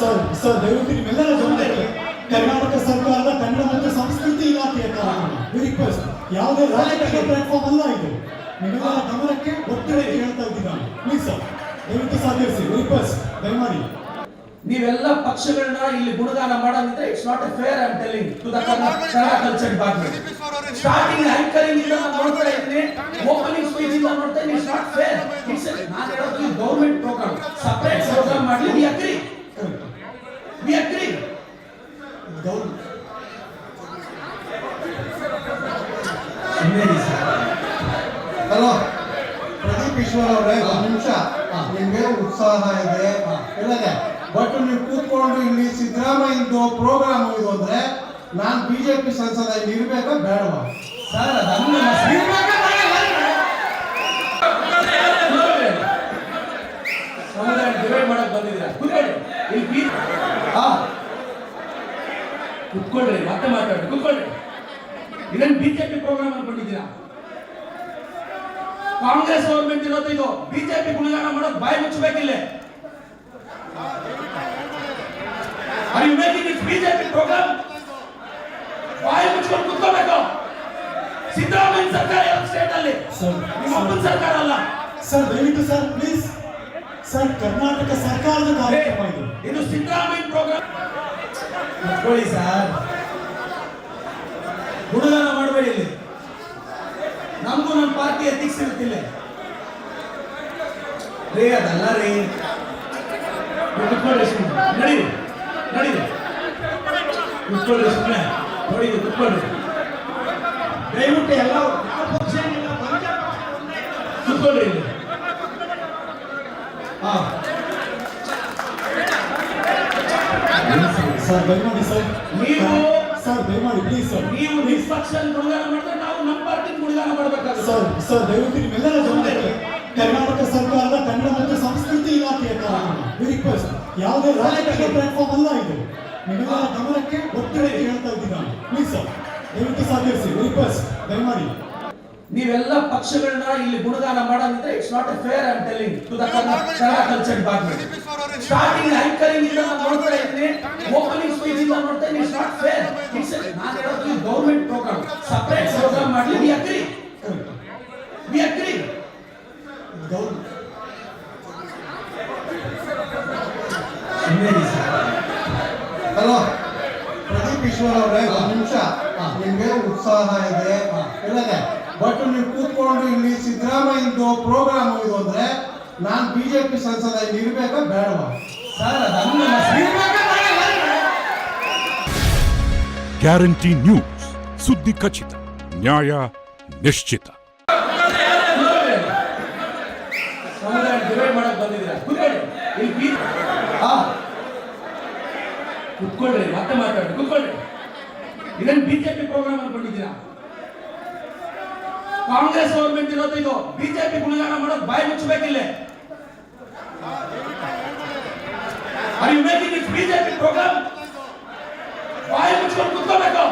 Sir sir ದಯವಿಟ್ಟು ನಿಮ್ಮೆಲ್ಲರ ಗಮನಕ್ಕೆ ಕರ್ನಾಟಕ ಸರ್ಕಾರದ ಕನ್ನಡ ಮತ್ತು ಸಂಸ್ಕೃತಿ ಇಲಾಖೆಯ ಕಾರ್ಯಕ್ರಮ ರಿಕ್ವೆಸ್ಟ್ ಯಾವುದೇ ರಾಜಕೀಯ ಪ್ಲಾಟ್ಫಾರ್ಮ್ ಅಲ್ಲ ಇದು. ನಿಮ್ಮೆಲ್ಲರ ಗಮನಕ್ಕೆ ಒತ್ತಡ ಹೇಳ್ತಾ ಇದ್ದೀನಿ ಪ್ಲೀಸ್ ಸರ್ ದಯವಿಟ್ಟು ಸಹಕರಿಸಿ ರಿಕ್ವೆಸ್ಟ್ ದಯಮಾಡಿ. ನೀವೆಲ್ಲ ಪಕ್ಷಗಳನ್ನ ಇಲ್ಲಿ ಗುಣಗಾನ ಮಾಡೋದಿದ್ರೆ it's not a fair I telling to the Kannada culture department starting anchoring ಇಂದ ನಾನು ನೋಡ್ತಾ ಇದ್ದೀನಿ ಓಪನಿಂಗ್ ಸ್ಪೀಚ್ ಇಂದ ನೋಡ್ತಾ ಇದ್ದೀನಿ ಇಟ್ಸ್ ನಾಟ್ ಫೇರ್ ಇಟ್ಸ್ ನಾನು ಹೇಳೋದು ಗೌರ್ಮೆಂಟ್ ಪ್ರೋಗ್ರಾಮ್ ಸಪರೇಟ್ ಪ್ರೋಗ್ರಾಮ್ ಮಾಡಲಿ we agree. We Don't. Hello Pradeep Eshwar ಅವರೇ, ಒಂದು ನಿಮಿಷ. ನಿಮ್ಗೆ ಉತ್ಸಾಹ ಇದೆ ಹೇಳಿದೆ ಬಟ್ ನೀವು ಕೂತ್ಕೊಂಡು ಇಲ್ಲಿ ಸಿದ್ದರಾಮಯ್ಯದು ಪ್ರೋಗ್ರಾಮ್ ಇದು ಅಂದ್ರೆ ನಾನು ಬಿಜೆಪಿ ಸಂಸದ ಇಲ್ಲಿ ಇರ್ಬೇಕಾ ಬೇಡವಾ? ಸರ್ ಅದನ್ನು ಡಿವೈಡ್ ಮಾಡಕ್ ಬಂದಿದ್ದೀರಾ? ಇಲ್ಲಿ ಕುತ್ಕೊಳ್ರಿ ಮತ್ತೆ ಮಾತಾಡಿ ಕುತ್ಕೊಳ್ರಿ. ಇದನ್ನ ಬಿಜೆಪಿ ಪ್ರೋಗ್ರಾಮ್ ಅನ್ಕೊಂಡಿದ್ದೀರಾ ಕಾಂಗ್ರೆಸ್ ಗೌರ್ಮೆಂಟ್ ಇರೋದು ಇದು. ಬಿಜೆಪಿ ಗುಣಗಾನ ಮಾಡೋದು ಬಾಯಿ ಮುಚ್ಚಬೇಕಿಲ್ಲ. Are you making BJP programme ಬಾಯಿ ಮುಚ್ಕೊಂಡು ಕುತ್ಕೋಬೇಕು ಸಿದ್ದರಾಮಯ್ಯ ಸರ್ಕಾರ ಇರೋ ಸ್ಟೇಟ್ ಅಲ್ಲಿ? ನಿಮ್ಮ ಸರ್ಕಾರ ಅಲ್ಲ. ಸರ್ ದಯವಿಟ್ಟು ಸರ್ ಪ್ಲೀಸ್ ಸರ್ ಕರ್ನಾಟಕ ಸರ್ಕಾರದ ಕಾರ್ಯಕ್ರಮ ಇದು. ಇದು ಸಿದ್ದರಾಮಯ್ಯ ಪ್ರೋಗ್ರಾಮ್ ಕುತ್ಕೊಳ್ಳಿ ಸರ್. ಹುಡುಗಾರ ಮಾಡಬೇಡಿ ಇಲ್ಲಿ. ನಮಗೂ ನಮ್ಮ ಪಾರ್ಟಿ ಎಥಿಕ್ಸ್ ಇರುತ್ತಿಲ್ಲ ರೀ ಅದಲ್ಲ ರೀ. ಕುತ್ಕೊಳ್ಳಿ ನಡೀರಿ ನಡೀರಿ. ಕುತ್ಕೊಳ್ಳಿ ಸುಮ್ಮನೆ ನೋಡಿ ಕುತ್ಕೊಳ್ಳಿ. ದಯವಿಟ್ಟು ಎಲ್ಲ ಯಾವ ಪಕ್ಷ ಪಂಚ ಕುತ್ಕೊಳ್ಳಿ ಇಲ್ಲಿ. ಸರ್ ದಯಮಾಡಿ ಸರ್. ನೀವು ಸರ್ ದಯಮಾಡಿ ಪ್ಲೀಸ್ ಸರ್. ನೀವು ನಿಷ್ಪಕ್ಷನ್ ಗುಣಗಾನ ಮಾಡಿದ್ರೆ ನಾವು ನಮ್ಮ ಪಾರ್ಟಿ ಗುಣಗಾನ ಮಾಡಬೇಕಾಗುತ್ತೆ. ಸರ್ ಸರ್ ದಯವಿಟ್ಟು ನಿಮ್ಮೆಲ್ಲರ ಜೊತೆ ಕರ್ನಾಟಕ ಸರ್ಕಾರದ ಕನ್ನಡ ಮತ್ತು ಸಂಸ್ಕೃತಿ ಇಲಾಖೆಯ ಕಾರಣ ರಿಕ್ವೆಸ್ಟ್ ಯಾವುದೇ ರಾಜಕೀಯ ಪ್ಲಾಟ್ಫಾರ್ಮ್ ಅಲ್ಲ ಇದು. ನಿಮ್ಮೆಲ್ಲರ ಗಮನಕ್ಕೆ ಒತ್ತಡ ಹೇಳ್ತಾ ಇದ್ದೀನಿ ಪ್ಲೀಸ್ ಸರ್ ದಯವಿಟ್ಟು ಸಹಕರಿಸಿ. ರಿಕ್ವೆಸ್ಟ್ ದಯಮಾಡಿ. ನೀವೆಲ್ಲ ಪಕ್ಷಗಳನ್ನ ಇಲ್ಲಿ ಗುಣಗಾನ ಮಾಡೋದಿದ್ರೆ it's not a fair I telling to the Kannada culture department starting anchoring ಇಂದ ಅಂತ ನೋಡ್ತಾ ಇದ್ದೀನಿ. ಓಪನಿಂಗ್ ಸ್ಪೀಚ್ ಇಂದ ನೋಡ್ತಾ ಇದ್ದೀನಿ ಸ್ಟಾರ್ಟ್ ಫೇರ್ ಇಟ್ಸ್ ನಾನು ಹೇಳೋದು ಗೌರ್ಮೆಂಟ್ ಪ್ರೋಗ್ರಾಮ್ ಸಪರೇಟ್ ಪ್ರೋಗ್ರಾಮ್ ಮಾಡಲಿ. We agree we agree hello Pradeep Eshwar ಅವರೇ ಒಂದು ನಿಮಿಷ. ನಿಮಗೆ ಉತ್ಸಾಹ ಇದೆ. ಹೇಳಿದೆ ಬಟ್ ನೀವು ಕೂತ್ಕೊಂಡು ಇಲ್ಲಿ ಸಿದ್ದರಾಮಯ್ಯದು ಪ್ರೋಗ್ರಾಮ್ ಇದು ಅಂದ್ರೆ ನಾನು ಬಿಜೆಪಿ ಸಂಸದ ಇಲ್ಲಿ ಇರ್ಬೇಕಾ ಬೇಡವಾ? ಗ್ಯಾರಂಟಿ ನ್ಯೂಸ್, ಸುದ್ದಿ ಖಚಿತ, ನ್ಯಾಯ ನಿಶ್ಚಿತ. ಸಮುದಾಯ ಡಿವೈಡ್ ಮಾಡಕ್ ಬಂದಿದ್ದೀರಾ ಕೂತ್ಕೊಳ್ಳಿ ಇಲ್ಲಿ ಬಿ ಆ ಕುತ್ಕೊಳ್ರಿ, ಮತ್ತೆ ಮಾತಾಡಿ ಕುತ್ಕೊಳ್ರಿ. ಇದನ್ನ ಬಿಜೆಪಿ ಪ್ರೋಗ್ರಾಮ್ ಅನ್ಕೊಂಡಿದ್ದೀರಾ ಕಾಂಗ್ರೆಸ್ ಗೌರ್ಮೆಂಟ್ ಇರೋದು ಇದು. ಬಿಜೆಪಿ ಗುಣಗಾನ ಮಾಡೋದು ಬಾಯಿ ಮುಚ್ಚಬೇಕಿಲ್ಲ. ಬಿಜೆಪಿ ಪ್ರೋಗ್ರಾಮ್ ಬಾಯಿ ಮುಚ್ಕೊಂಡು ಕುತ್ಕೋಬೇಕು.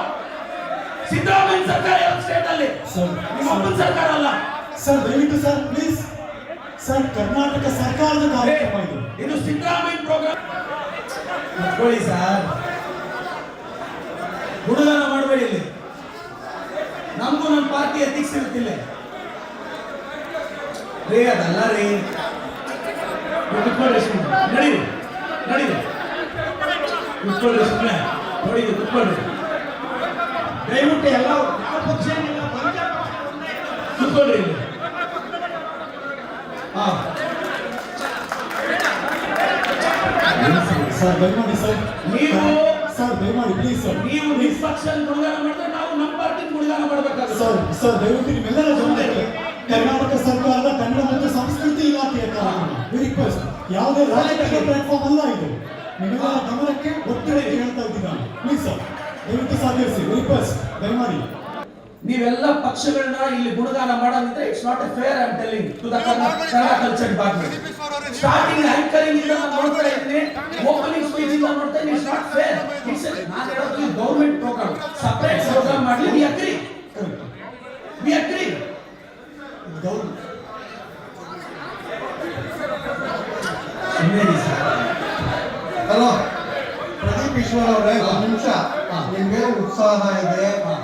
ಸಿದ್ದರಾಮಯ್ಯ ಸರ್ಕಾರ ಯಾವ ಸ್ಟೇಟ್ ಅಲ್ಲಿ ನಿಮ್ಮ ಅಪ್ಪನ ಸರ್ಕಾರ ಅಲ್ಲ. ಸರ್ ದಯವಿಟ್ಟು ಸರ್ ಪ್ಲೀಸ್. ಸರ್ ಕರ್ನಾಟಕ ಸರ್ಕಾರದ ಕಾರ್ಯಕ್ರಮ ಇದು. ಇದು ಸಿದ್ದರಾಮಯ್ಯ ಪ್ರೋಗ್ರಾಮ್ ಕುತ್ಕೊಳ್ಳಿ ಸರ್. ಹುಡುಗನ ಮಾಡಬೇಡಿ ಇಲ್ಲಿ. ನಮಗೂ ನಮ್ಮ ಪಾರ್ಟಿ ಎಥಿಕ್ಸ್ ಇರುತ್ತಿಲ್ಲ ರೀ ಅದಲ್ಲ ರೀ. ಕುತ್ಕೊಳ್ಳಿ ಸುಮ್ಮನೆ ನಡೀರಿ ನಡೀರಿ. ಕುತ್ಕೊಳ್ಳಿ ಸುಮ್ಮನೆ ನೋಡಿ ಕುತ್ಕೊಳ್ಳಿ. ದಯವಿಟ್ಟು ಎಲ್ಲ ಯಾವ ಪಕ್ಷ ಏನಿಲ್ಲ. ಕುತ್ಕೊಳ್ಳಿ ಹಾ ಸರ್ ದಯಮಾಡಿ ಸರ್. ನೀವು ಸರ್ ದಯಮಾಡಿ ಪ್ಲೀಸ್ ಸರ್. ನೀವು ನಿಷ್ಪಕ್ಷನ್ ಗುಣಗಾನ ಮಾಡಿದ್ರೆ ನಾವು ನಮ್ಮ ಪಾರ್ಟಿ ಗುಣಗಾನ ಮಾಡಬೇಕಾಗುತ್ತೆ. ಸರ್ ಸರ್ ದಯವಿಟ್ಟು ನಿಮ್ಮೆಲ್ಲರ ಜೊತೆ ಕರ್ನಾಟಕ ಸರ್ಕಾರದ ಕನ್ನಡ ಮತ್ತು ಸಂಸ್ಕೃತಿ ಇಲಾಖೆಯ ರಿಕ್ವೆಸ್ಟ್ ಯಾವುದೇ ರಾಜಕೀಯ ಪ್ಲಾಟ್ಫಾರ್ಮ್ ಅಲ್ಲ ಇದು. ನಿಮ್ಮೆಲ್ಲರ ಗಮನಕ್ಕೆ ಒತ್ತಡ ಹೇಳ್ತಾ ಇದ್ದೀನಿ ಪ್ಲೀಸ್ ಸರ್ ದಯವಿಟ್ಟು ಸಹಕರಿಸಿ. ರಿಕ್ವೆಸ್ಟ್ ದಯಮಾಡಿ. ನೀವೆಲ್ಲ ಪಕ್ಷಗಳನ್ನ ಇಲ್ಲಿ ಗುಣಗಾನ ಮಾಡೋದಿದ್ರೆ it's not a fair I telling to the Kannada culture department starting anchoring ಇಂದ ನೋಡ್ತಾ ಇದ್ದೀನಿ. ಓಪನಿಂಗ್ ಸ್ಪೀಚ್ ಇಂದ ನೋಡ್ತಾ ಇದ್ದೀನಿ. ಇಟ್ಸ್ ನಾಟ್ ಫೇರ್ ಇಟ್ಸ್ ನಾನು ಹೇಳೋದು ಈ ಗೌರ್ಮೆಂಟ್ ಪ್ರೋಗ್ರಾಮ್ ಸಪರೇಟ್ ಪ್ರೋಗ್ರಾಮ್ ಮಾಡಲಿ we agree we agree hello. Pradeep Eshwar ಅವರೇ ಒಂದು ನಿಮಿಷ. ನಿಮಗೆ ಉತ್ಸಾಹ ಇದೆ. ಹಾ.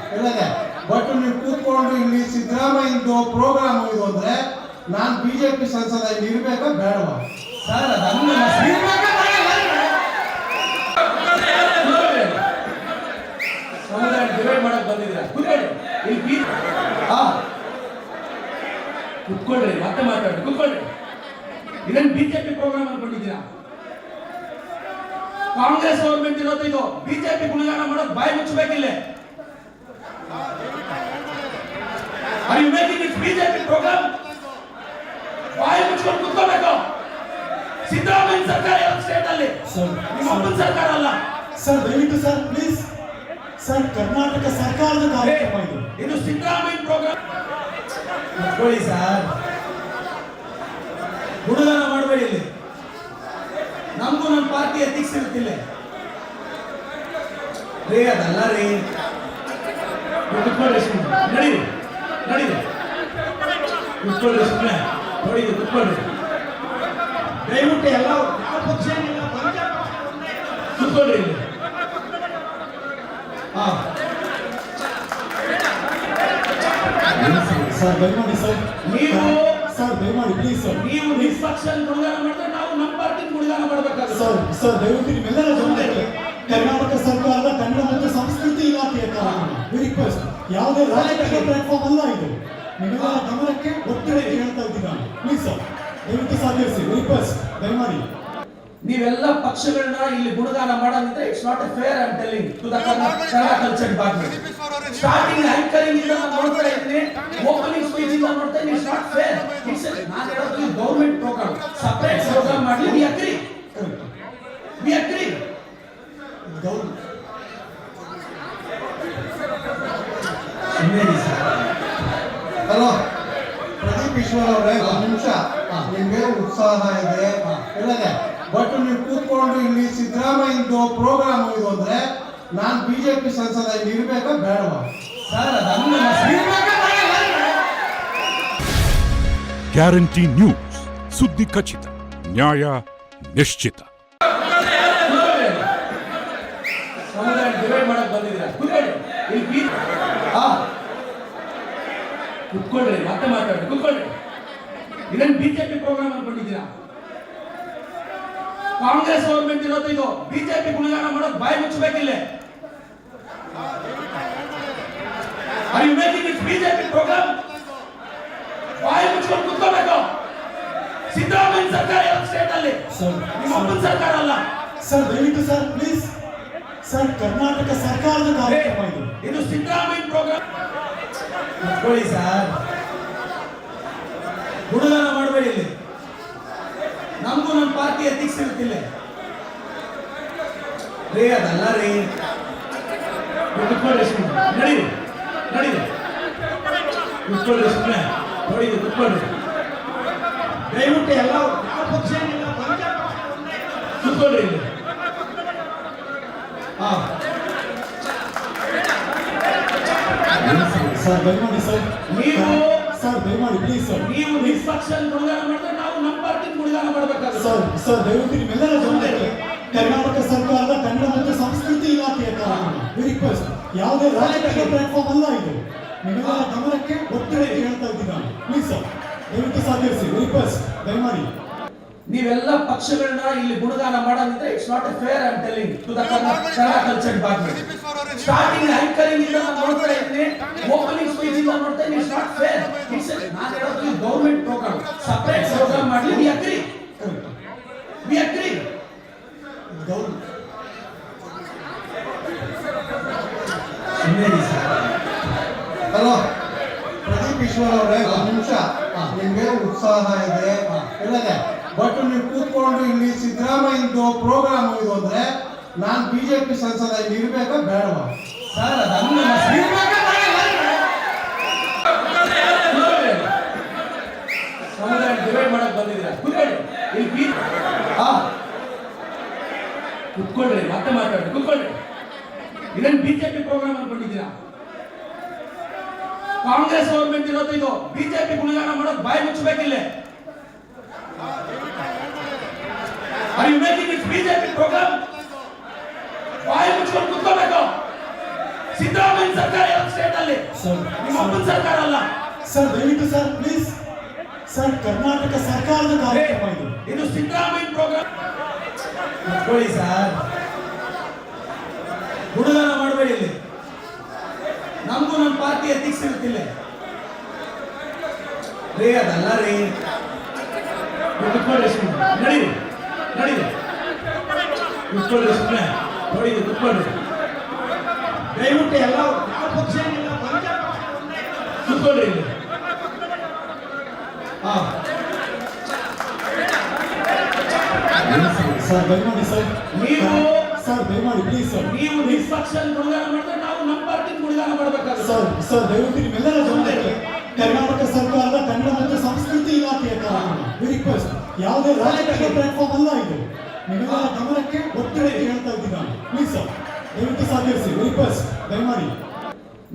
ಬಟ್ ನೀವು ಕೂತ್ಕೊಂಡು ಇಲ್ಲಿ ಸಿದ್ದರಾಮಯ್ಯದು ಪ್ರೋಗ್ರಾಮ್ ಇದು ಅಂದ್ರೆ ನಾನ್ ಬಿಜೆಪಿ ಸಂಸದ ಇಲ್ಲಿ ಇರ್ಬೇಕಾ ಬೇಡವಾ? ಸರ್ ಅದು ಹಂಗೆ ಸಮುದಾಯ ಡಿವೈಡ್ ಮಾಡಕ್ ಬಂದಿದ್ದೀರಾ? ಕೂತ್ಕೊಳ್ಳಿ. ಇಲ್ಲಿ ಕುತ್ಕೊಳ್ರಿ ಮತ್ತೆ ಮಾತಾಡಿ ಕುತ್ಕೊಳ್ರಿ ಇದನ್ನ ಬಿಜೆಪಿ ಪ್ರೋಗ್ರಾಮ್ ಅನ್ಕೊಂಡಿದ್ದೀರಾ ಕಾಂಗ್ರೆಸ್ ಗೌರ್ಮೆಂಟ್ ಇರೋದು ಇದು. ಬಿಜೆಪಿ ಗುಣಗಾನ ಮಾಡೋದು ಬಾಯಿ ಮುಚ್ಚಬೇಕಿಲ್ಲ. ಮೇಕಿಂಗ್ ಇಟ್ಸ್ ಬಿಜೆಪಿ ಪ್ರೋಗ್ರಾಮ್ ಬಾಯಿ ಮುಚ್ಕೊಂಡು ಕುತ್ಕೋಬೇಕು ಸಿದ್ದರಾಮಯ್ಯ ಸರ್ಕಾರ ಇರೋದು ಸ್ಟೇಟ್ ಅಲ್ಲಿ? ನಿಮ್ಮ ಸರ್ಕಾರ ಅಲ್ಲ. ಸರ್ ದಯವಿಟ್ಟು ಸರ್ ಪ್ಲೀಸ್ ಸರ್ ಕರ್ನಾಟಕ ಸರ್ಕಾರದ ಕಾರ್ಯಕ್ರಮ ಇದು. ಇದು ಸಿದ್ದರಾಮಯ್ಯ ಪ್ರೋಗ್ರಾಮ್ ಸರ್ ಹುಡುಗನ ಮಾಡಬೇಡಿ ಇಲ್ಲಿ ನಮಗೂ ನಮ್ಮ ಪಾರ್ಟಿ ಎಥಿಕ್ಸ್ ಇರುತ್ತಿಲ್ಲ ರೀ ಅದಲ್ಲ ರೀ ನೀವು ಕುತ್ಕೊಳ್ಳಿ ಸುಮ್ಮನೆ ನಡೀರಿ ನಡೀರಿ ಕುತ್ಕೊಳ್ಳಿ ಸುಮ್ಮನೆ ನೋಡಿ ಇದು ಕುತ್ಕೊಳ್ಳಿ ದಯವಿಟ್ಟು ಎಲ್ಲ ಯಾವ ಪಕ್ಷ ಏನಿಲ್ಲ ಪಂಚ ಪಕ್ಷ ಕುತ್ಕೊಳ್ಳಿ ಇಲ್ಲಿ ಹಾ ಸರ್ ದಯಮಾಡಿ ಸರ್ ನೀವು- ಸರ್ ದಯಮಾಡಿ ಪ್ಲೀಸ್ ಸರ್ ನೀವು ನಿಷ್ಪಕ್ಷ ಗುಣಗಾನ ಮಾಡಿದ್ರೆ ನಮ್ಮ ಮಾಡಬೇಕಾಗುತ್ತೆ. ಸರ್ ಸರ್ ದಯವಿಟ್ಟು ನಿಮ್ಮೆಲ್ಲರ ಜೊತೆ ಕರ್ನಾಟಕ ಸರ್ಕಾರದ ಕನ್ನಡ ಮತ್ತು ಸಂಸ್ಕೃತಿ ಇಲಾಖೆಯ ಕಾರಣ. ರಿಕ್ವೆಸ್ಟ್ ಯಾವುದೇ ರಾಜಕೀಯ ಪ್ಲಾಟ್ಫಾರ್ಮ್ ಅಲ್ಲ ಇದು. ನಿಮ್ಮೆಲ್ಲರ ಗಮನಕ್ಕೆ ಒತ್ತಡಕ್ಕೆ ಹೇಳ್ತಾ ಇದ್ದೀನಿ ನಾನು. ಪ್ಲೀಸ್ ಸರ್ ದಯವಿಟ್ಟು ಸಹಕರಿಸಿ. ರಿಕ್ವೆಸ್ಟ್ ದಯಮಾಡಿ. ನೀವೆಲ್ಲ ಪಕ್ಷಗಳನ್ನ ಇಲ್ಲಿ ಗುಣಗಾನ ಮಾಡೋದಿದ್ರೆ it's not a fair I telling to the Kannada culture department starting anchoring ಇಂದ ನಾನು ನೋಡ್ತಾ ಇದ್ದೀನಿ ಓಪನಿಂಗ್ ಸ್ಪೀಚ್ ಇಂದ ನೋಡ್ತಾ ಇದ್ದೀನಿ ಇಟ್ಸ್ ನಾಟ್ ಫೇರ್ ಇಟ್ಸ್ ನಾನು ಹೇಳೋದು ಗೌರ್ಮೆಂಟ್ ಪ್ರೋಗ್ರಾಮ್ ಸಪರೇಟ್ ಪ್ರೋಗ್ರಾಮ್ ಮಾಡಿ ವಿ ಅಗ್ರಿ ವಿ ಅಗ್ರಿ ಗೌರವ ಹಲೋ ಪ್ರದೀಪ್ ಈಶ್ವರ್ ಅವರೇ ಒಂದು ನಿಮಿಷ ನಿಮಗೆ ಉತ್ಸಾಹ ಇದೆ ಹಾ. ಬಟ್ ನೀವು ಕೂತ್ಕೊಂಡು ಇಲ್ಲಿ ಸಿದ್ದರಾಮಯ್ಯದು ಪ್ರೋಗ್ರಾಮ್ ಇದು ಅಂದ್ರೆ ನಾನ್ ಬಿಜೆಪಿ ಸಂಸದ ಇಲ್ಲಿ ಇರ್ಬೇಕಾ ಬೇಡವಾ? ಸರ್ ಗ್ಯಾರಂಟಿ ನ್ಯೂಸ್ ಸುದ್ದಿ ಖಚಿತ ನ್ಯಾಯ ನಿಶ್ಚಿತ. ಕುತ್ಕೊಳ್ರಿ ಮತ್ತೆ ಮಾತಾಡಿ ಕುತ್ಕೊಳ್ರಿ ಇದನ್ನ ಬಿಜೆಪಿ ಪ್ರೋಗ್ರಾಮ್ ಅನ್ಕೊಂಡಿದ್ದೀರಾ? ಕಾಂಗ್ರೆಸ್ ಗೌರ್ಮೆಂಟ್ ಇರೋದು ಇದು. ಬಿಜೆಪಿ ಗುಣಗಾನ ಮಾಡೋದು ಬಾಯಿ ಮುಚ್ಚಬೇಕಿಲ್ಲ. ಯು ಮೇಕಿಂಗ್ ಬಿಜೆಪಿ ಪ್ರೋಗ್ರಾಮ್ ಬಾಯಿ ಮುಚ್ಕೊಂಡು ಕುತ್ಕೋಬೇಕು. ಸಿದ್ದರಾಮಯ್ಯ ಸರ್ಕಾರ ಇರೋದು ಸ್ಟೇಟ್ ಅಲ್ಲಿ? ನಿಮ್ಮ ಅಪ್ಪನ ಸರ್ಕಾರ ಅಲ್ಲ. ಸರ್ ದಯವಿಟ್ಟು ಸರ್ ಪ್ಲೀಸ್ ಸರ್ ಕರ್ನಾಟಕ ಸರ್ಕಾರದ ಕಾರ್ಯಕ್ರಮ ಇದು. ಇದು ಸಿದ್ದರಾಮಯ್ಯ ಪ್ರೋಗ್ರಾಮ್ ಕುತ್ಕೊಳ್ಳಿ ಸರ್ ಗುಣಗಾನ ಮಾಡಬೇಡಿ ಇಲ್ಲಿ. ನಮಗೂ ನಮ್ಮ ಪಾರ್ಟಿ ಎಥಿಕ್ಸ್ ಇರುತ್ತಿಲ್ಲ ರೀ ಅದಲ್ಲ ರೀ. ನೀವು ಕುತ್ಕೊಳ್ಳಿ ಸುಮ್ಮನೆ ನಡೀರಿ ನಡೀರಿ. ಕುತ್ಕೊಳ್ಳಿ ಸುಮ್ಮನೆ ನೋಡಿ ಇದು ಕುತ್ಕೊಳ್ಳಿ. ದಯವಿಟ್ಟು ಎಲ್ಲ ಯಾವ ಪಕ್ಷ ಏನಿಲ್ಲ ಪಂಚ ಪಕ್ಷ ಕುತ್ಕೊಳ್ಳಿ ಇಲ್ಲಿ. ಹಾ ಸರ್ ದಯಮಾಡಿ ಸರ್. ನೀವು- ಸರ್ ದಯಮಾಡಿ ಪ್ಲೀಸ್ ಸರ್. ನೀವು ನಿಷ್ಪಕ್ಷ ಗುಣಗಾನ ಮಾಡಿದ್ರೆ ನಮ್ಮ ಮಾಡಬೇಕಾಗುತ್ತೆ. ಸರ್ ಸರ್ ದಯವಿಟ್ಟು ನಿಮ್ಮೆಲ್ಲರ ಗಮನಕ್ಕೆ ಕರ್ನಾಟಕ ಸರ್ಕಾರದ ಕನ್ನಡ ಮತ್ತು ಸಂಸ್ಕೃತಿ ಇಲಾಖೆಯ ಕಾರ್ಯಕ್ರಮ ರಿಕ್ವೆಸ್ಟ್ ಯಾವುದೇ ರಾಜಕೀಯ ಪ್ಲಾಟ್ಫಾರ್ಮ್ ಅಲ್ಲ ಇದು. ನಿಮ್ಮೆಲ್ಲರ ಗಮನಕ್ಕೆ ಒತ್ತಡಕ್ಕೆ ಹೇಳ್ತಾ ಇದ್ದೀನಿ ನಾನು ಪ್ಲೀಸ್ ಸರ್ ದಯವಿಟ್ಟು ಸಹಕರಿಸಿ. ರಿಕ್ವೆಸ್ಟ್ ದಯಮಾಡಿ. ನೀವೆಲ್ಲ ಪಕ್ಷಗಳನ್ನ ಇಲ್ಲಿ ಗುಣಗಾನ ಮಾಡೋದಿದ್ರೆ it's not a fair I telling to the Kannada culture department starting anchoring ಇಂದ ನಾನು ನೋಡ್ತಾ ಇದ್ದೀನಿ ಓಪನಿಂಗ್ ಸ್ಪೀಚ್ ಇಂದ ನೋಡ್ತಾ ಇದ್ದೀನಿ ನಾಟ್ ಫೇರ್ ಇಟ್ಸ್ ನಾನು ಹೇಳೋದು ಗೌರ್ಮೆಂಟ್ ಪ್ರೋಗ್ರಾಮ್ ಸಪರೇಟ್ ಪ್ರೋಗ್ರಾಮ್ ಮಾಡಿ ವಿ ಅಗ್ರಿ ವಿ ಅಗ್ರಿ ಗೌರವ ಹಲೋ ಪ್ರದೀಪ್ ಈಶ್ವರ್ ಅವರೇ ಒಂದು ನಿಮಿಷ. ನಿಮ್ಗೆ ಉತ್ಸಾಹ ಇದೆ. ಇಲ್ಲದೆ ಎಲ್ಲದೆ ಬಟ್ ನೀವು ಕೂತ್ಕೊಂಡು ಇಲ್ಲಿ ಸಿದ್ದರಾಮಯ್ಯದು ಪ್ರೋಗ್ರಾಮ್ ಇದು ಅಂದ್ರೆ ನಾನ್ ಬಿಜೆಪಿ ಸಂಸದ ಇಲ್ಲಿ ಇರ್ಬೇಕಾ? ಬೇಡವಾ? ಸರ್ ಅದು ಹಂಗೆ ಸಮುದಾಯ ಡಿವೈಡ್ ಮಾಡಕ್ ಬಂದಿದ್ದೀರಾ? ಕುತ್ಕೊಳ್ಳಿ. ಇಲ್ಲಿ ಕುತ್ಕೊಳ್ರಿ ಮತ್ತೆ ಮಾತಾಡಿ ಕುತ್ಕೊಳ್ರಿ ಇದನ್ನ ಬಿಜೆಪಿ ಪ್ರೋಗ್ರಾಮ್ ಅನ್ಕೊಂಡಿದ್ದೀರಾ? ಕಾಂಗ್ರೆಸ್ ಗೌರ್ಮೆಂಟ್ ಇರೋದು ಇದು ಬಿಜೆಪಿ ಗುಣಗಾನ ಮಾಡೋದು ಬಾಯಿ ಮುಚ್ಚಬೇಕಿಲ್ಲ? Are you making BJP programme Siddaramaiah ಸರ್ಕಾರ ಯಾವ ಸ್ಟೇಟ್ ಅಲ್ಲಿ ನಿಮ್ಮ ಅಪ್ಪನ ಸರ್ಕಾರ ಅಲ್ಲ. ಸರ್ ದಯವಿಟ್ಟು ಸರ್ ಪ್ಲೀಸ್ ಸರ್ ಕರ್ನಾಟಕ ಸರ್ಕಾರದ ಕಾರ್ಯಕ್ರಮ ಇದು. ಇದು ಸಿದ್ದರಾಮಯ್ಯ ಪ್ರೋಗ್ರಾಮ್ ನೋಡಿ ಸರ್ ಹುಡುಗನ ಮಾಡಬೇಡಿ ಇಲ್ಲಿ. ನಮಗೂ ನಮ್ಮ ಪಾರ್ಟಿ ಎಥಿಕ್ಸ್ ಇರುತ್ತಿಲ್ಲ ರೀ ಅದಲ್ಲ ರೀ. ಕುತ್ಕೊಳ್ಳಿ ಸುಮ್ಮನೆ ನಡೀರಿ ನಡೀರಿ. ಕುತ್ಕೊಳ್ಳಿ ಸುಮ್ಮನೆ ನೋಡಿ ಇದು ಕುತ್ಕೊಳ್ಳಿ ದಯವಿಟ್ಟು ಎಲ್ಲ ಯಾವ ಪಕ್ಷ ಏನಿಲ್ಲ. ಕುತ್ಕೊಳ್ಳಿ ಹಾ ಸರ್ ದಯಮಾಡಿ ಸರ್. ನೀವು- ಸರ್ ದಯಮಾಡಿ ಪ್ಲೀಸ್ ಸರ್. ನೀವು ನಿಷ್ಪಕ್ಷ ಗುಣಗಾನ ಮಾಡಿದ್ರೆ ನಾವು ನಮ್ಮ ಪಾರ್ಟಿ ಗುಣಗಾನ ಮಾಡಬೇಕಾಗುತ್ತೆ. ಸರ್ ಸರ್ ದಯವಿಟ್ಟು ನಿಮ್ಮೆಲ್ಲರ ಜೊತೆ ಕರ್ನಾಟಕ ಸರ್ಕಾರದ ಕನ್ನಡ ಮತ್ತು ಸಂಸ್ಕೃತಿ ಇಲಾಖೆಯ ರಿಕ್ವೆಸ್ಟ್ ಯಾವುದೇ ರಾಜಕೀಯ ಪ್ಲಾಟ್ಫಾರ್ಮ್ ಅಲ್ಲ ಇದು. ನಿಮ್ಮೆಲ್ಲರ ಗಮನಕ್ಕೆ ಒತ್ತಡ ಹೇಳ್ತಾ ಇದ್ದೀನಿ ನಾನು. ಪ್ಲೀಸ್ ಸರ್ ದಯವಿಟ್ಟು ಸಹಕರಿಸಿ. ರಿಕ್ವೆಸ್ಟ್ ದಯಮಾಡಿ.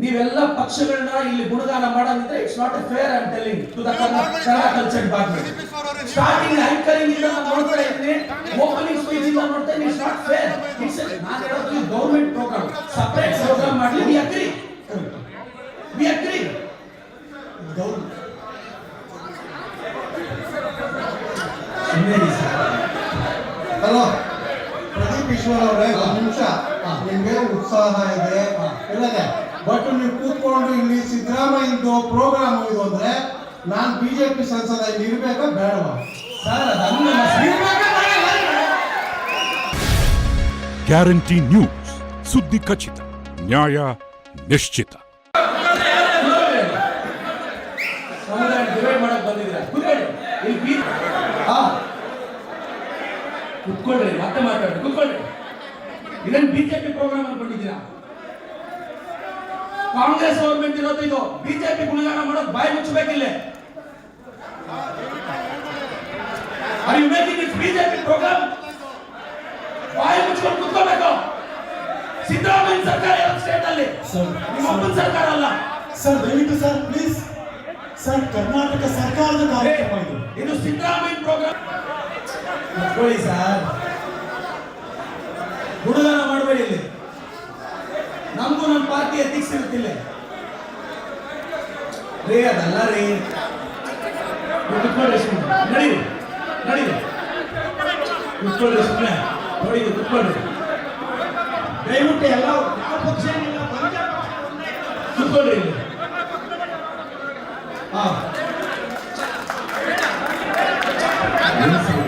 ನೀವೆಲ್ಲ ಪಕ್ಷಗಳನ್ನ ಇಲ್ಲಿ ಗುಣಗಾನ ಮಾಡೋದಿದ್ರೆ it's not a fair I telling to the Kannada culture department starting anchoring ಇಂದ ನಾನು ನೋಡ್ತಾ ಇದ್ದೀನಿ. ಓಪನಿಂಗ್ ಸ್ಪೀಚ್ ಇಂದ ನೋಡ್ತಾ ಇದ್ದೀನಿ. ಇಟ್ಸ್ ನಾಟ್ ಫೇರ್ ಇಟ್ಸ್ ನಾನು ಹೇಳೋದು ಗೌರ್ಮೆಂಟ್ ಪ್ರೋಗ್ರಾಮ್ ಸಪರೇಟ್ ಪ್ರೋಗ್ರಾಮ್ ಮಾಡಲಿ we agree we agree hello Pradeep Eshwar ಅವರೇ ಒಂದು ನಿಮಿಷ. ನಿಮ್ಗೆ ಉತ್ಸಾಹ ಇದೆ. ಇಲ್ಲದೆ ಬಟ್ ನೀವು ಕೂತ್ಕೊಂಡು ಇಲ್ಲಿ ಸಿದ್ದರಾಮಯ್ಯದು ಪ್ರೋಗ್ರಾಮ್ ಇದು ಅಂದ್ರೆ ನಾನ್ ಬಿಜೆಪಿ ಸಂಸದ ಇಲ್ಲಿ. ಇರ್ಬೇಕಾ ಬೇಡವಾ ಸರ್ ಗ್ಯಾರಂಟಿ ನ್ಯೂಸ್ ಸುದ್ದಿ ಖಚಿತ ನ್ಯಾಯ ನಿಶ್ಚಿತ. ಮಾಡಕ್ ಬಂದಿದ್ದೀರಾ ಕೂತ್ಕೊಳ್ಳಿ ಇಲ್ಲಿ ಬಿ ಹಾ ಕುತ್ಕೊಳ್ರಿ ಮತ್ತೆ ಮಾತಾಡ್ರಿ ಕುತ್ಕೊಳ್ರಿ. ಇದನ್ನ ಬಿಜೆಪಿ ಪ್ರೋಗ್ರಾಮ್ ಅನ್ಕೊಂಡಿದ್ದೀರಾ ಕಾಂಗ್ರೆಸ್ ಗೌರ್ಮೆಂಟ್ ಇರೋದು ಇದು. ಬಿಜೆಪಿ ಗುಣಗಾನ ಮಾಡೋದು ಬಾಯಿ ಮುಚ್ಚಬೇಕಿಲ್ಲ. Are you making it BJP programme ಬಾಯಿ ಮುಚ್ಕೊಂಡು ಕುತ್ಕೋಬೇಕು ಸಿದ್ದರಾಮಯ್ಯ ಸರ್ಕಾರ ಯಾವ ಸ್ಟೇಟ್ ಅಲ್ಲಿ? ನಿಮ್ಮ ಅಪ್ಪನ ಸರ್ಕಾರ ಅಲ್ಲ. ಸರ್ ದಯವಿಟ್ಟು ಸರ್ ಪ್ಲೀಸ್ ಸರ್ ಕರ್ನಾಟಕ ಸರ್ಕಾರದ ಕಾರ್ಯಕ್ರಮ ಇದು. ಇದು ಸಿದ್ದರಾಮಯ್ಯ ಪ್ರೋಗ್ರಾಮ್ ನೋಡಿ ಸರ್. ಹುಡುಗನ ಮಾಡಬೇಡಿ ಇಲ್ಲಿ. ನಮಗೂ ನಮ್ಮ ಪಾರ್ಟಿ ಎಥಿಕ್ಸ್ ಇರುತ್ತಿಲ್ಲ ರೀ, ಅದಲ್ಲ ರೀ. ಕುತ್ಕೊಳ್ಳಿ ಸುಮ್ಮನೆ ನಡೀರಿ ನಡೀರಿ. ಕುತ್ಕೊಳ್ಳಿ ಸುಮ್ಮನೆ ನೋಡಿ ಕುತ್ಕೊಳ್ಳಿ. ದಯವಿಟ್ಟು ಎಲ್ಲ ಪಕ್ಷ. ಕುತ್ಕೊಳ್ಳಿ ಇಲ್ಲಿ. ಹಾ.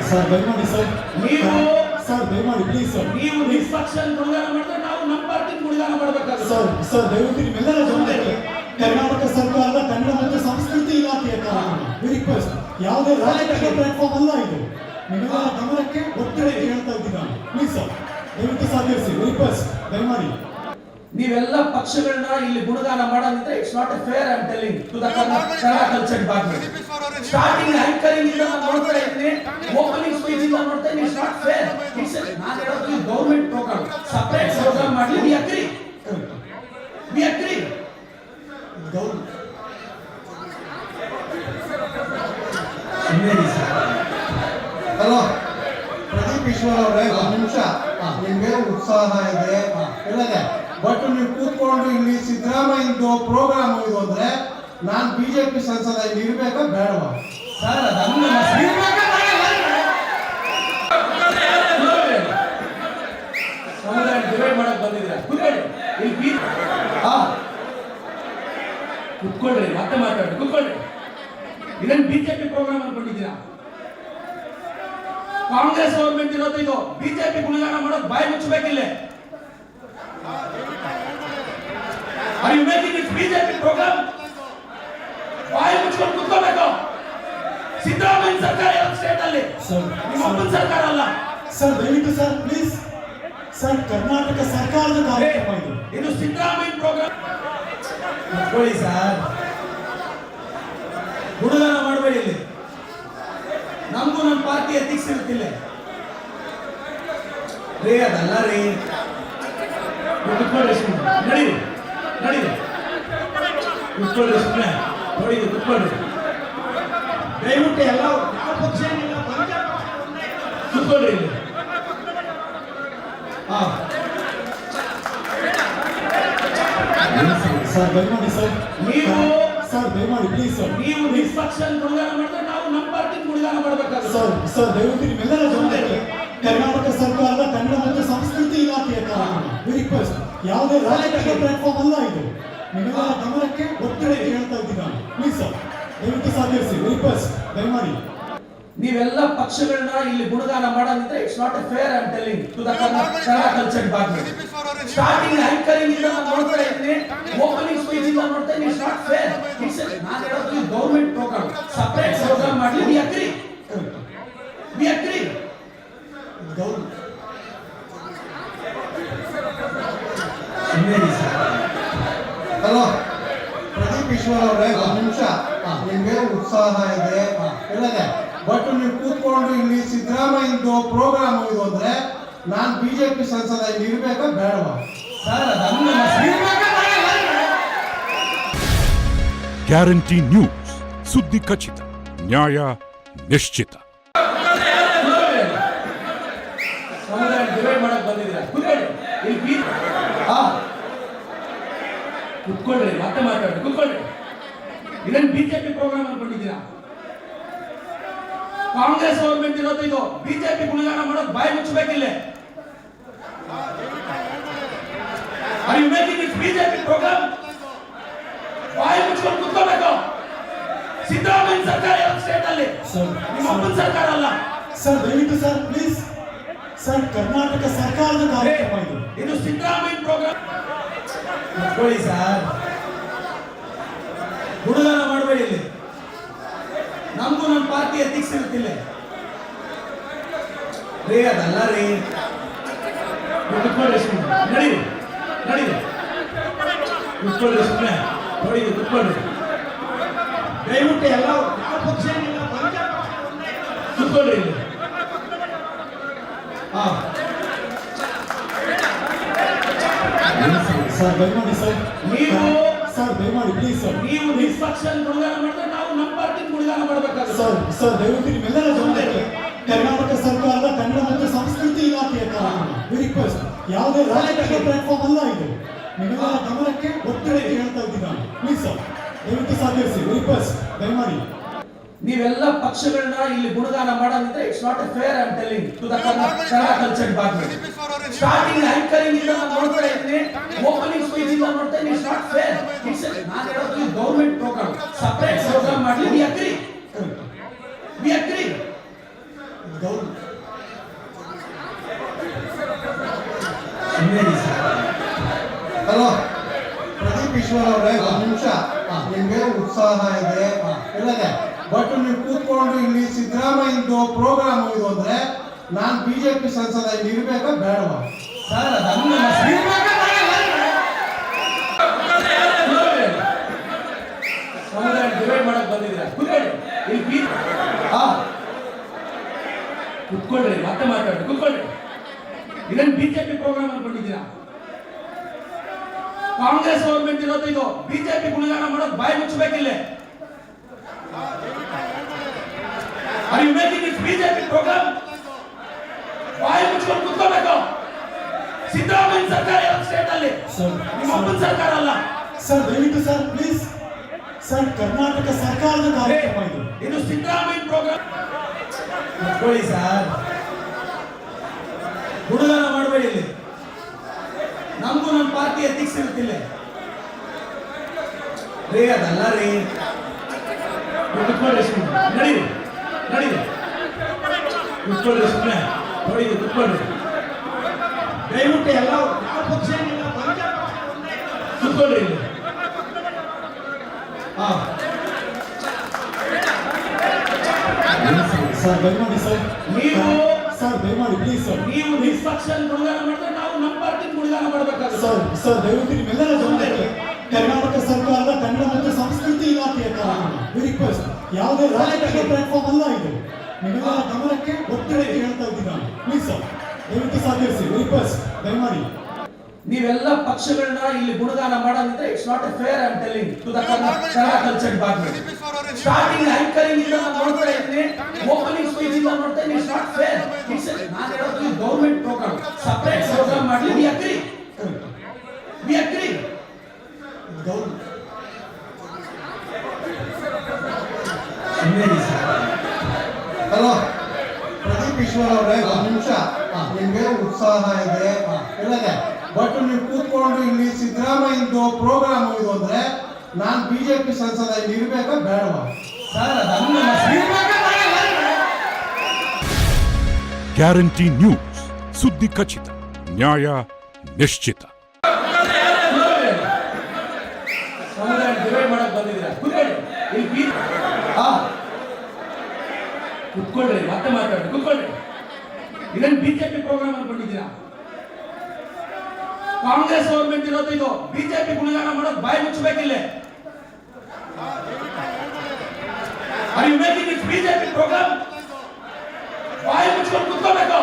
ಸರ್ ದಯಮಾಡಿ ಸರ್. ನೀವು- ಸರ್ ದಯಮಾಡಿ ಪ್ಲೀಸ್ ಸರ್. ನೀವು ನಿಷ್ಪಕ್ಷ ಗುಣಗಾನ ಮಾಡಿದ್ರೆ ನಾವು ನಮ್ಮ ಪಾರ್ಟಿ ಗುಣಗಾನ ಮಾಡಬೇಕಾಗುತ್ತೆ. ಸರ್ ಸರ್ ದಯವಿಟ್ಟು ನಿಮ್ಮೆಲ್ಲರ ಜೊತೆ ಕರ್ನಾಟಕ ಸರ್ಕಾರದ ಕನ್ನಡ ಮತ್ತು ಸಂಸ್ಕೃತಿ ಇಲಾಖೆಯ ಕಾರಣ. ರಿಕ್ವೆಸ್ಟ್ ಯಾವುದೇ ರಾಜಕೀಯ ಪ್ಲಾಟ್ಫಾರ್ಮ್ ಅಲ್ಲ ಇದು. ನಿಮ್ಮೆಲ್ಲರ ಗಮನಕ್ಕೆ ಒತ್ತಡ ಹೇಳ್ತಾ ಇದ್ದೀನಿ ನಾನು. ಪ್ಲೀಸ್ ಸರ್ ದಯವಿಟ್ಟು ಸಹಕರಿಸಿ. ರಿಕ್ವೆಸ್ಟ್ ದಯಮಾಡಿ ನೀವೆಲ್ಲ ಪಕ್ಷಗಳನ್ನ ಇಲ್ಲಿ ಗುಣಗಾನ ಮಾಡಂಗಿದ್ರೆ it's not a fair I telling to the Kannada culture department starting anchoring ಇಂದ ನೋಡ್ತಾ ಇದ್ದೀನಿ. ಓಪನಿಂಗ್ ಸ್ಪೀಚ್ ಇಂದ ನೋಡ್ತಾ ಇದ್ದೀನಿ. ಸ್ಟಾರ್ಟ್ ಫೇರ್ ಇಟ್ಸ್ ನಾನು ಹೇಳೋದು ಗೌರ್ಮೆಂಟ್ ಪ್ರೋಗ್ರಾಮ್ ಸಪರೇಟ್ ಪ್ರೋಗ್ರಾಮ್ ಮಾಡಲಿ. We agree we agree hello Pradeep Eshwar ಅವರೇ ಒಂದು ನಿಮಿಷ. ನಿಮ್ಗೆ ಉತ್ಸಾಹ ಇದೆ. ಇಲ್ಲದೆ ಬಟ್ ನೀವು ಕೂತ್ಕೊಂಡು ಇಲ್ಲಿ ಸಿದ್ದರಾಮಯ್ಯದು ಪ್ರೋಗ್ರಾಮ್ ಇದು ಅಂದ್ರೆ ನಾನ್ ಬಿಜೆಪಿ ಸಂಸದ ಇಲ್ಲಿ ಇರ್ಬೇಕಾ ಬೇಡವಾ? ಸರ್ ಅದನ್ನ ಮಾಡಕ್ ಕುತ್ಕೊಳ್ರಿ ಮತ್ತೆ ಮಾತಾಡ್ರಿ ಕುತ್ಕೊಳ್ರಿ ಇದನ್ನ ಬಿಜೆಪಿ ಪ್ರೋಗ್ರಾಮ್ ಅನ್ಕೊಂಡಿದ್ದೀರಾ? ಕಾಂಗ್ರೆಸ್ ಗೌರ್ಮೆಂಟ್ ಇರೋದು ಇದು ಬಿಜೆಪಿ ಗುಣಗಾನ ಮಾಡೋದು ಬಾಯಿ ಮುಚ್ಚಬೇಕಿಲ್ಲ. Are you making it BJP programme ಬಾಯಿ ಮುಚ್ಕೊಂಡು ಕುತ್ಕೋಬೇಕು. ಸಿದ್ದರಾಮಯ್ಯ ಸರ್ಕಾರ ಯಾವ ಸ್ಟೇಟ್ ಅಲ್ಲಿ? ನಿಮ್ಮ ಅಪ್ಪನ ಸರ್ಕಾರ ಅಲ್ಲ. ಸರ್ ದಯವಿಟ್ಟು ಸರ್ ಪ್ಲೀಸ್ ಸರ್ ಕರ್ನಾಟಕ ಸರ್ಕಾರದ ಕಾರ್ಯಕ್ರಮ ಇದು. ಇದು ಸಿದ್ದರಾಮಯ್ಯ ಪ್ರೋಗ್ರಾಮ್ ಮುಚ್ಕೊಳ್ಳಿ ಸರ್ ಹುಡುಗನ ಮಾಡಬೇಡಿ ಇಲ್ಲಿ. ನಮಗೂ ನಮ್ಮ ಪಾರ್ಟಿ ಎಥಿಕ್ಸ್ ಇರುತ್ತಿಲ್ಲ ರೀ ಅದಲ್ಲ ರೀ. ಕುತ್ಕೊಳ್ಳಿ ಸುಮ್ಮನೆ ನಡೀರಿ ನಡೀರಿ. ಕುತ್ಕೊಳ್ಳಿ ಸುಮ್ಮನೆ ನೋಡಿ ಕುತ್ಕೊಳ್ಳಿ ದಯವಿಟ್ಟು ಎಲ್ಲ ಯಾವ ಪಕ್ಷ ಏನಿಲ್ಲ. ಕುತ್ಕೊಳ್ಳಿ ಸರ್ ದಯಮಾಡಿ ಸರ್. ನೀವು- ಸರ್ ದಯಮಾಡಿ ಪ್ಲೀಸ್ ಸರ್. ನೀವು ನಿಷ್ಪಕ್ಷ ಗುಣಗಾನ ಮಾಡಿದ್ರೆ ನಾವು ನಮ್ಮ ಪಾರ್ಟಿ ಗುಣಗಾನ ಮಾಡಬೇಕಾಗುತ್ತೆ. ಸರ್ ಸರ್ ದಯವಿಟ್ಟು ನಿಮ್ಮೆಲ್ಲರ ಜೊತೆ ಕರ್ನಾಟಕ ಸರ್ಕಾರದ ಕನ್ನಡ ಮತ್ತು ಸಂಸ್ಕೃತಿ ಇಲಾಖೆಯ ರಿಕ್ವೆಸ್ಟ್ ಯಾವುದೇ ರಾಜಕೀಯ ಪ್ಲಾಟ್ಫಾರ್ಮ್ ಅಲ್ಲ ಇದು. ನಿಮ್ಮೆಲ್ಲರ ಗಮನಕ್ಕೆ ಒತ್ತಡ ಹೇಳ್ತಾ ಇದ್ದೀನಿ ನಾನು. ಪ್ಲೀಸ್ ಸರ್ ದಯವಿಟ್ಟು ಸಹಕರಿಸಿ. ರಿಕ್ವೆಸ್ಟ್ ದಯಮಾಡಿ. ನೀವೆಲ್ಲ ಪಕ್ಷಗಳನ್ನ ಇಲ್ಲಿ ಗುಣಗಾನ ಮಾಡೋದಿದ್ರೆ it's not a fair and telling to the Kannada culture department starting anchoring ಇಂದ ನಾನು ನೋಡ್ತಾ ಇದ್ದೀನಿ. ಓಪನಿಂಗ್ ಸ್ಪೀಚ್ ಇಂದ ನೋಡ್ತಾ ಇದ್ದೀನಿ. ಇಟ್ಸ್ ನಾಟ್ ಫೇರ್ ಇಟ್ಸ್ ನಾನು ಹೇಳೋದು ಗೌರ್ಮೆಂಟ್ ಪ್ರೋಗ್ರಾಮ್ ಸಪರೇಟ್ ಪ್ರೋಗ್ರಾಮ್ ಮಾಡಿ we agree we agree hello Pradeep Eshwar ಅವರೇ ಒಂದು ನಿಮಿಷ. ನಿಮ್ಗೆ ಉತ್ಸಾಹ ಇದೆ. ಇಲ್ಲದೆ ಬಟ್ ನೀವು ಕೂತ್ಕೊಂಡು ಇಲ್ಲಿ ಸಿದ್ದರಾಮಯ್ಯದು ಪ್ರೋಗ್ರಾಮ್ ಇದು ಅಂದ್ರೆ ನಾನು ಬಿಜೆಪಿ ಸಂಸದ ಇಲ್ಲಿ ಇರ್ಬೇಕಾ ಬೇಡವಾ? ಸರ್ ಗ್ಯಾರಂಟಿ ನ್ಯೂಸ್ ಸುದ್ದಿ ಖಚಿತ ನ್ಯಾಯ ನಿಶ್ಚಿತ ಸಮುದಾಯ ಡಿವೈಡ್ ಮಾಡಕ್ ಬಂದಿದ್ದೀರಾ ಕೂತ್ಕೊಳ್ಳಿ ಇಲ್ಲಿ ಬಿ ಹಾ ಕುತ್ಕೊಳ್ರಿ ಮತ್ತೆ ಮಾತಾಡ್ರಿ ಕುತ್ಕೊಳ್ರಿ ಇದನ್ನ ಬಿಜೆಪಿ ಪ್ರೋಗ್ರಾಮ್ ಅನ್ಕೊಂಡಿದ್ದೀರಾ ಕಾಂಗ್ರೆಸ್ ಗೌರ್ಮೆಂಟ್ ಇರೋದು ಇದು. ಬಿಜೆಪಿ ಗುಣಗಾನ ಮಾಡೋದು ಬಾಯಿ ಮುಚ್ಚಬೇಕಿಲ್ಲ. Are you making it BJP programme ಬಾಯಿ ಮುಚ್ಕೊಂಡು ಕುತ್ಕೋಬೇಕು ಸಿದ್ದರಾಮಯ್ಯ ಸರ್ಕಾರ ಇರೋ ಸ್ಟೇಟ್ ಅಲ್ಲಿ? ನಿಮ್ಮ ಅಪ್ಪನ ಸರ್ಕಾರ ಅಲ್ಲ. ಸರ್ ದಯವಿಟ್ಟು ಸರ್ ಪ್ಲೀಸ್ ಸರ್ ಕರ್ನಾಟಕ ಸರ್ಕಾರದ ಕಾರ್ಯಕ್ರಮ ಇದು. ಇದು ಸಿದ್ದರಾಮಯ್ಯ ಪ್ರೋಗ್ರಾಮ್ ಕುತ್ಕೊಳ್ಳಿ ಸರ್. ಹುಡುಗನ ಮಾಡಬೇಡಿ ಇಲ್ಲಿ. ನಮಗೂ ನಮ್ಮ ಪಾರ್ಟಿ ಎಥಿಕ್ಸ್ ಇರುತ್ತಿಲ್ಲ ರೀ, ಅದಲ್ಲ ರೀ. ಕುತ್ಕೊಳ್ಳಿ ಸುಮ್ಮನೆ ನಡೀರಿ ನಡೀರಿ. ಕುತ್ಕೊಳ್ಳಿ ಸುಮ್ಮನೆ ನೋಡಿ ಕುತ್ಕೊಳ್ಳಿ. ದಯವಿಟ್ಟು ಎಲ್ಲ ಯಾವ ಪಕ್ಷ. ಕುತ್ಕೊಳ್ಳಿ ಹಾ ಸರ್ ದಯಮಾಡಿ ಸರ್. ನೀವು- ಸರ್ ದಯಮಾಡಿ ಪ್ಲೀಸ್ ಸರ್. ನೀವು ನಿಷ್ಪಕ್ಷನ್ ಗುಣಗಾನ ಮಾಡಿದ್ರೆ ನಾವು ನಮ್ಮ ಪಾರ್ಟಿ ಗುಣಗಾನ ಮಾಡಬೇಕಾಗುತ್ತೆ. ಸರ್ ಸರ್ ದಯವಿಟ್ಟು ನಿಮ್ಮೆಲ್ಲರ ಜೊತೆ ಕರ್ನಾಟಕ ಸರ್ಕಾರದ ಕನ್ನಡ ಮತ್ತು ಸಂಸ್ಕೃತಿ ಇಲಾಖೆಯ ಕಾರಣ. ರಿಕ್ವೆಸ್ಟ್ ಯಾವುದೇ ರಾಜಕೀಯ ಪ್ಲಾಟ್ಫಾರ್ಮ್ ಅಲ್ಲ ಇದು. ನಿಮ್ಮೆಲ್ಲರ ಗಮನಕ್ಕೆ ಒತ್ತಡ ಹೇಳ್ತಾ ಇದ್ದೀನಿ ನಾನು. ಪ್ಲೀಸ್ ಸರ್ ದಯವಿಟ್ಟು ಸಹಕರಿಸಿ. ರಿಕ್ವೆಸ್ಟ್ ದಯಮಾಡಿ. ನೀವೆಲ್ಲ ಪಕ್ಷಗಳನ್ನ ಇಲ್ಲಿ ಗುಣಗಾನ ಮಾಡೋದಿದ್ರೆ it's not a fair I telling to the Kannada culture department starting anchoring ಇಂದ ನಾನು ನೋಡ್ತಾ ಇದ್ದೀನಿ. ಓಪನಿಂಗ್ ಸ್ಪೀಚ್ ಇಂದ ನೋಡ್ತಾ ಇದ್ದೀನಿ. ಇಟ್ಸ್ ನಾಟ್ ಫೇರ್ ಇಟ್ಸ್ ನಾನು ಹೇಳೋದು ಗೌರ್ಮೆಂಟ್ ಪ್ರೋಗ್ರಾಮ್ ಸಪರೇಟ್ ಪ್ರೋಗ್ರಾಮ್ ಮಾಡ್ಲಿ we agree we agree hello Pradeep Eshwar ಅವರೇ ಒಂದು ನಿಮಿಷ ನಿಮ್ಗೆ ಉತ್ಸಾಹ ಇದೆ ಎಲ್ಲದೆ ಬಟ್ ನೀವು ಕೂತ್ಕೊಂಡು ಇಲ್ಲಿ ಸಿದ್ದರಾಮಯ್ಯದು ಪ್ರೋಗ್ರಾಮ್ ಇದು ಅಂದ್ರೆ ನಾನ್ ಬಿಜೆಪಿ ಸಂಸದ ಇರ್ಬೇಕಾ ಬೇಡವಾ ಸರ್ ಅದನ್ನು ಡಿವೈಡ್ ಮಾಡಕ್ ಬಂದಿದ್ದೀರಾ ಕೂತ್ಕೊಳ್ಳಿ ಕುತ್ಕೊಳ್ರಿ ಮತ್ತೆ ಮಾತಾಡ್ರಿ ಕುತ್ಕೊಳ್ರಿ ಇದನ್ನ ಬಿಜೆಪಿ ಪ್ರೋಗ್ರಾಮ್ ಅನ್ಕೊಂಡಿದ್ದೀರಾ ಕಾಂಗ್ರೆಸ್ ಗೌರ್ಮೆಂಟ್ ಇರೋದು ಇದು ಬಿಜೆಪಿ ಗುಣಗಾನ ಮಾಡೋದು ಬಾಯಿ ಮುಚ್ಚಬೇಕಿಲ್ಲ Are you making it BJP programme ಮುಚ್ಕೊಂಡು ಕುತ್ಕೋಬೇಕು. ಸಿದ್ದರಾಮಯ್ಯ ಸರ್ಕಾರ ಇರೋ ಸ್ಟೇಟ್ ಅಲ್ಲಿ? ನಿಮ್ಮ ಅಪ್ಪನ ಸರ್ಕಾರ ಅಲ್ಲ. ಸರ್ ದಯವಿಟ್ಟು ಸರ್ ಪ್ಲೀಸ್ ಸರ್ ಕರ್ನಾಟಕ ಸರ್ಕಾರದ ಕಾರ್ಯಕ್ರಮ ಇದು. ಇದು ಸಿದ್ದರಾಮಯ್ಯ ಪ್ರೋಗ್ರಾಮ್ ಕುತ್ಕೊಳ್ಳಿ ಸರ್ ಹುಡುಗನ ಮಾಡಬೇಡಿ ಇಲ್ಲಿ. ನಮಗೂ ನಮ್ಮ ಪಾರ್ಟಿ ಎಥಿಕ್ಸ್ ಇರುತ್ತಿಲ್ಲ ರೀ ಅದಲ್ಲ ರೀ. ಕುತ್ಕೊಳ್ಳಿ ಸುಮ್ಮನೆ ನಡೀರಿ ನಡೀರಿ. ಕುತ್ಕೊಳ್ಳಿ ಸುಮ್ಮನೆ ನೋಡಿ ಕುತ್ಕೊಳ್ಳಿ. ದಯವಿಟ್ಟು ಎಲ್ಲ ಯಾವ ಪಕ್ಷ ಏನಿಲ್ಲ. ಕುತ್ಕೊಳ್ಳಿ ಹಾ ಸರ್ ದಯಮಾಡಿ ಸರ್. ನೀವು- ಸರ್ ದಯಮಾಡಿ ಪ್ಲೀಸ್ ಸರ್. ನೀವು ನಿಷ್ಪಕ್ಷ ಗುಣಗಾನ ಮಾಡಿದ್ರೆ ನಾವು ನಮ್ಮ ಪಾರ್ಟಿ ಗುಣಗಾನ ಮಾಡಬೇಕಾಗುತ್ತೆ. ಸರ್ ಸರ್ ದಯವಿಟ್ಟು ನಿಮ್ಮೆಲ್ಲರ ಜೊತೆ ಕರ್ನಾಟಕ ಸರ್ಕಾರದ ಕನ್ನಡ ಮತ್ತು ಸಂಸ್ಕೃತಿ ಇಲಾಖೆಯ ರಿಕ್ವೆಸ್ಟ್ ಯಾವುದೇ ರಾಜಕೀಯ ಪ್ಲಾಟ್ಫಾರ್ಮ್ ಅಲ್ಲ ಇದು. ನಿಮ್ಮೆಲ್ಲರ ಜನರಿಗೆ ಒತ್ತಡಕ್ಕೆ ಹೇಳ್ತಾ ಇದ್ದೀನಿ ನಾನು. ಪ್ಲೀಸ್ ದಯವಿಟ್ಟು ಸಹಕರಿಸಿ. ರಿಕ್ವೆಸ್ಟ್ ದಯಮಾಡಿ. ನೀವೆಲ್ಲ ಪಕ್ಷಗಳನ್ನ ಇಲ್ಲಿ ಗುಣಗಾನ ಮಾಡೋದಿದ್ರೆ it's not a fair and telling to the Kannada culture department starting anchoring ಇಂದ ನೋಡ್ತಾ ಇದ್ದೀನಿ. ಓಪನಿಂಗ್ ಸ್ಪೀಚ್ ಇಂದ ನೋಡ್ತಾ ಇದ್ದೀನಿ. ಇಟ್ಸ್ ನಾಟ್ ಫೇರ್ ಇಟ್ಸ್ ನಾನು ಹೇಳೋದು ಗೌರ್ಮೆಂಟ್ ಪ್ರೋಗ್ರಾಮ್ ಸಪರೇಟ್ ಪ್ರೋಗ್ರಾಮ್ ಮಾಡಲಿ. We agree we agree government hello ಗೌರವ ಉತ್ಸಾಹ ಇದೆ. ಇಲ್ಲದೆ ಬಟ್ ನೀವು ಕೂತ್ಕೊಂಡು ಇಲ್ಲಿ ಸಿದ್ದರಾಮಯ್ಯದು ಪ್ರೋಗ್ರಾಮ್ ಇದು ಅಂದ್ರೆ ನಾನು ಬಿಜೆಪಿ ಸಂಸದ ಇಲ್ಲಿ ಇರ್ಬೇಕಾ ಬೇಡವಾ? Sir guarantee news. ಸುದ್ದಿ ಖಚಿತ ನ್ಯಾಯ ನಿಶ್ಚಿತ. ಕುತ್ಕೊಳ್ರಿ ಮತ್ತೆ ಮಾಡಕ್ ಬಂದಿದ್ದೀರಾ ಕೂತ್ಕೊಳ್ಳಿ ಇಲ್ಲಿ ಬಿ ಹಾ ಕುತ್ಕೊಳ್ರಿ ಮತ್ತೆ ಮಾತಾಡಿ ಕುತ್ಕೊಳ್ರಿ ಇದನ್ನ ಬಿಜೆಪಿ ಪ್ರೋಗ್ರಾಮ್ ಅನ್ಕೊಂಡಿದ್ದೀರಾ ಕಾಂಗ್ರೆಸ್ ಗೌರ್ಮೆಂಟ್ ಇರೋದು ಇದು. ಬಿಜೆಪಿ ಗುಣಗಾನ ಮಾಡೋದು ಬಾಯಿ ಮುಚ್ಚಬೇಕಿಲ್ಲ. Are you making it BJP programme ಬಾಯಿ ಮುಚ್ಕೊಂಡು ಕುತ್ಕೋಬೇಕು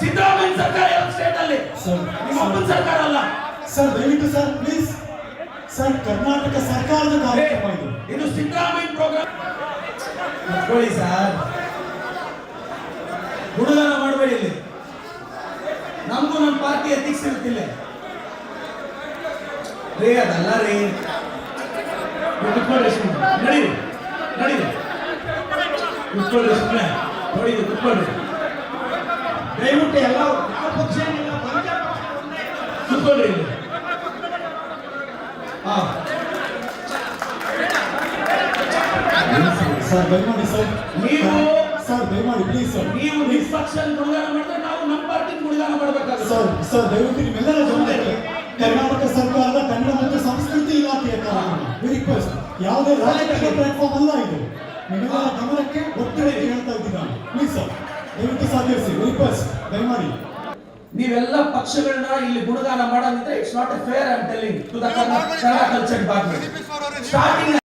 ಸಿದ್ದರಾಮಯ್ಯ ಸರ್ಕಾರ ಇರೋದು ಸ್ಟೇಟ್ ಅಲ್ಲಿ. ಸರ್ ನಿಮ್ಮ ಅಪ್ಪನ ಸರ್ಕಾರ ಅಲ್ಲ. ಸರ್ ದಯವಿಟ್ಟು ಸರ್ ಪ್ಲೀಸ್ ಸರ್ ಕರ್ನಾಟಕ ಸರ್ಕಾರದ ಕಾರ್ಯಕ್ರಮ ಇದು. ಇದು ಸಿದ್ದರಾಮಯ್ಯ ಪ್ರೋಗ್ರಾಮ್ ಸರ್ ಗುಣಗಾನ ಮಾಡಬೇಡಿ ಇಲ್ಲಿ ನಮಗೂ ನಮ್ಮ ಪಾರ್ಟಿ ಎಥಿಕ್ಸ್ ಇರುತ್ತಿಲ್ಲ ರೀ ಅದಲ್ಲ ರೀ ನೀವು ಕುತ್ಕೊಳ್ಳಿ ಸುಮ್ಮನೆ ನಡೀರಿ ನಡೀರಿ ಕುತ್ಕೊಳ್ಳಿ ಸುಮ್ಮನೆ ನೋಡಿ ಇದು ಕುತ್ಕೊಳ್ಳಿ ದಯವಿಟ್ಟು ಎಲ್ಲ ಯಾವ ಪಕ್ಷ ಏನಿಲ್ಲ ಪಂಚ ಪಕ್ಷ ಒಂದೇ. ಕುತ್ಕೊಳ್ಳಿ ಇಲ್ಲಿ ಹಾ ಸರ್ ದಯಮಾಡಿ ಸರ್ ನೀವು- ಸರ್ ದಯಮಾಡಿ ಪ್ಲೀಸ್ ಸರ್ ನೀವು ನಿಷ್ಪಕ್ಷ ಗುಣಗಾನ ಮಾಡಿದ್ರೆ ನಾವು ನಮ್ಮ ಪಾರ್ಟಿ ಗುಣಗಾನ ಮಾಡಬೇಕಾಗುತ್ತೆ. ಸರ್ ಸರ್ ದಯವಿಟ್ಟು ನಿಮ್ಮೆಲ್ಲರ ಜೊತೆ ಕರ್ನಾಟಕ ಸರ್ಕಾರದ ಕನ್ನಡ ಮತ್ತು ಸಂಸ್ಕೃತಿ ಇಲಾಖೆಯ ಕಾರಣ ರಿಕ್ವೆಸ್ಟ್ ಯಾವುದೇ ರಾಜಕೀಯ ಪ್ಲಾಟ್ಫಾರ್ಮ್ ಅಲ್ಲ ಇದು. ನಿಮ್ಮೆಲ್ಲರ ಗಮನಕ್ಕೆ ಒತ್ತಡ ಹೇಳ್ತಾ ಇದ್ದೀನಿ ನಾನು. ಪ್ಲೀಸ್ ಸರ್ ದಯವಿಟ್ಟು ಸಹಕರಿಸಿ. ರಿಕ್ವೆಸ್ಟ್ ದಯಮಾಡಿ. ನೀವೆಲ್ಲ ಪಕ್ಷಗಳನ್ನ ಇಲ್ಲಿ ಗುಣಗಾನ ಮಾಡಂಗಿದ್ರೆ it's not a fair I telling to the Kannada culture department starting